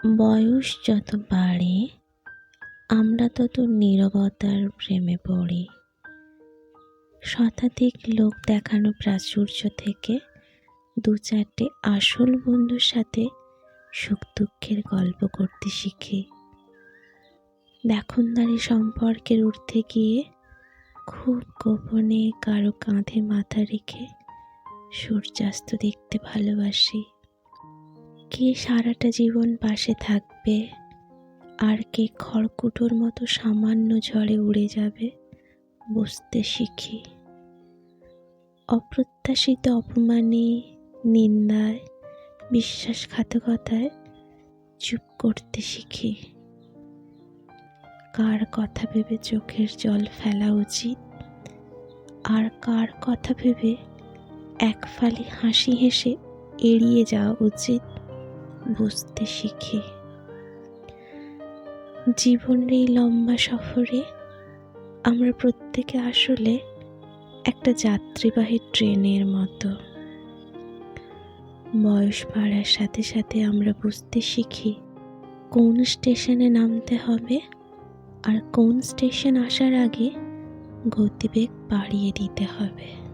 বয়স যত বাড়ে, আমরা তত নীরবতার প্রেমে পড়ি। শতাধিক লোক দেখানো প্রাচুর্য থেকে দু চারটে আসল বন্ধুর সাথে সুখ দুঃখের গল্প করতে শিখি। দেখনদারি সম্পর্কের উঠতে গিয়ে খুব গোপনে কারও কাঁধে মাথা রেখে সূর্যাস্ত দেখতে ভালোবাসি। কে সারাটা জীবন পাশে থাকবে? আর কে খড়কুটোর মতো সামান্য ঝড়ে উড়ে যাবে? বুঝতে শিখি। অপ্রত্যাশিত অপমানে, নিন্দায়, বিশ্বাসঘাতকতায় চুপ করতে শিখি। কার কথা ভেবে চোখের জল ফেলা উচিত? আর কার কথা ভেবে এক ফালি হাসি হেসে এড়িয়ে যাওয়া উচিত? বুঝতে শিখি। জীবনের এই লম্বা সফরে আমরা প্রত্যেকে আসলে একটা যাত্রীবাহী ট্রেনের মতো। বয়স বাড়ার সাথে সাথে আমরা বুঝতে শিখি কোন স্টেশনে নামতে হবে আর কোন স্টেশন আসার আগে গতিবেগ বাড়িয়ে দিতে হবে।